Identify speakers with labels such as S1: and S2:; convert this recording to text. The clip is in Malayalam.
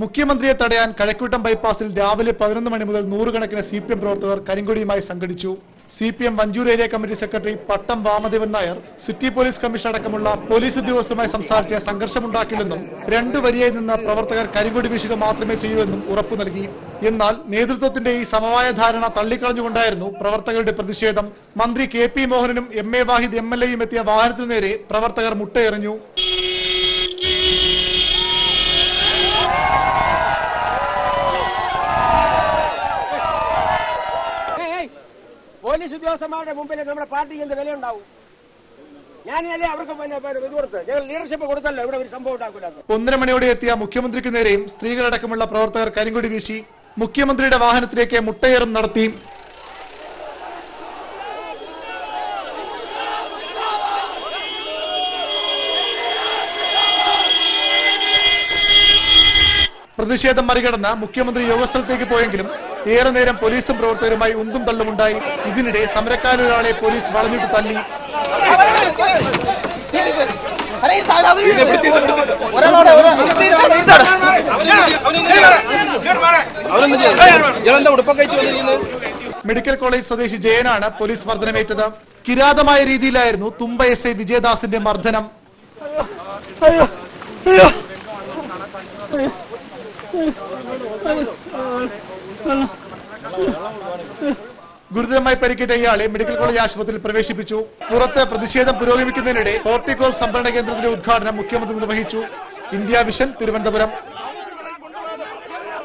S1: മുഖ്യമന്ത്രിയെ തടയാൻ കഴക്കൂട്ടം ബൈപ്പാസിൽ രാവിലെ പതിനൊന്ന് മണി മുതൽ നൂറുകണക്കിന് സി പി എം പ്രവർത്തകർ കരിങ്കൊടിയുമായി സംഘടിച്ചു. C P M Vanchoor area committee secretary Pattom Vamadevan Nair city police commission അടക്കമുള്ള പോലീസ് ഉദ്യോഗസ്ഥരുമായി സംസാരിച്ച് സംഘർഷമുണ്ടാക്കില്ലെന്നും രണ്ടു വരിയായി നിന്ന് പ്രവർത്തകർ കരിങ്കൊടി വീശുക മാത്രമേ ചെയ്യൂ എന്നും ഉറപ്പു നൽകി. എന്നാൽ നേതൃത്വത്തിന്റെ ഈ സമവായ ധാരണ തള്ളിക്കളഞ്ഞുകൊണ്ടായിരുന്നു പ്രവർത്തകരുടെ പ്രതിഷേധം. മന്ത്രി K P മോഹനനും M A Wahid M L എയും എത്തിയ വാഹനത്തിനു നേരെ പ്രവർത്തകർ മുട്ടയെറിഞ്ഞു.
S2: പോലീസ് ഉദ്യോഗസ്ഥന്മാരുടെ മുമ്പിൽ നമ്മുടെ പാർട്ടിക്ക് എന്ത് വിലയുണ്ടാവും? ഞാനല്ലേ അവർക്ക് ഇത് കൊടുത്ത് ഞങ്ങൾ ലീഡർഷിപ്പ് കൊടുത്തല്ലോ ഇവിടെ ഒരു സംഭവം
S1: ഒന്നര മണിയോടെ എത്തിയ മുഖ്യമന്ത്രിക്ക് നേരെയും സ്ത്രീകളടക്കമുള്ള പ്രവർത്തകർ കരിങ്കൊടി വീശി മുഖ്യമന്ത്രിയുടെ വാഹനത്തിലേക്ക് മുട്ടയേറും നടത്തി. പ്രതിഷേധം മറികടന്ന മുഖ്യമന്ത്രി യോഗസ്ഥലത്തേക്ക് പോയെങ്കിലും ഏറെ നേരം പോലീസും പ്രവർത്തകരുമായി ഉന്തും തള്ളുമുണ്ടായി ഇതിനിടെ സമരക്കാരൊരാളെ പോലീസ് വളഞ്ഞിട്ട് തല്ലി മെഡിക്കൽ കോളേജ് സ്വദേശി ജയനാണ് പോലീസ് മർദ്ദനമേറ്റത്. കിരാതമായ രീതിയിലായിരുന്നു തുമ്പ എസ് ഐ വിജയദാസിന്റെ മർദ്ദനം. ഗുരുതരമായി പരിക്കേറ്റ ഇയാളെ മെഡിക്കൽ കോളേജ് ആശുപത്രിയിൽ പ്രവേശിപ്പിച്ചു. പുറത്ത് പ്രതിഷേധം പുരോഗമിക്കുന്നതിനിടെ ഹോർട്ടിക്കോൾ സംഭരണ കേന്ദ്രത്തിന്റെ ഉദ്ഘാടനം മുഖ്യമന്ത്രി നിർവഹിച്ചു. India vision Thiruvananthapuram.